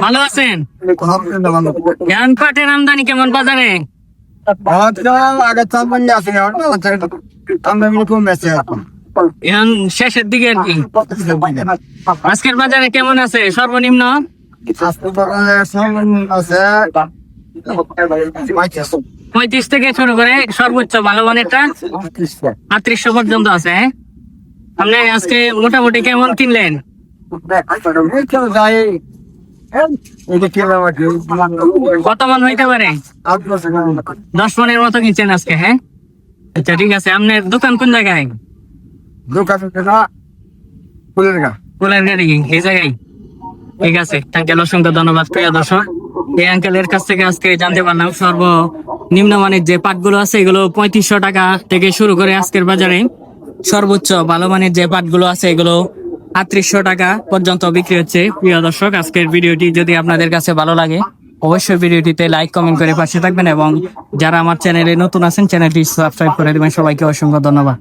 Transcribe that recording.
ভালো আছেন? জ্ঞান পাটের আমদানি কেমন বাজারে? শেষের দিকে আর কি। আজকের বাজারে কেমন আছে? সর্বনিম্ন? পঁয়ত্রিশ। থেকে শুরু করে সর্বোচ্চ ভালো মানেরটা আটত্রিশশো পর্যন্ত আছে হ্যাঁ? আপনি আজকে মোটামুটি কেমন কিনলেন? কত মন হইতে পারে? দশ মনের মতো কিনছেন আজকে হ্যাঁ? আচ্ছা ঠিক আছে। আপনার দোকান কোন জায়গায়? এই জায়গায়? ঠিক আছে আঙ্কেল অসংখ্য ধন্যবাদ, প্রিয় দর্শক। এই আঙ্কেলের কাছ থেকে আজকে জানতে পারলাম সর্ব নিম্নমানের যে পাটগুলো আছে, এগুলো পঁয়ত্রিশশো টাকা থেকে শুরু করে আজকের বাজারে সর্বোচ্চ ভালো মানের যে পাটগুলো আছে, এগুলো আটত্রিশশো টাকা পর্যন্ত বিক্রি হচ্ছে। প্রিয় দর্শক, আজকের ভিডিওটি যদি আপনাদের কাছে ভালো লাগে, অবশ্যই ভিডিওটিতে লাইক কমেন্ট করে পাশে থাকবেন এবং যারা আমার চ্যানেলে নতুন আছেন চ্যানেলটি সাবস্ক্রাইব করে দেবেন। সবাইকে অসংখ্য ধন্যবাদ।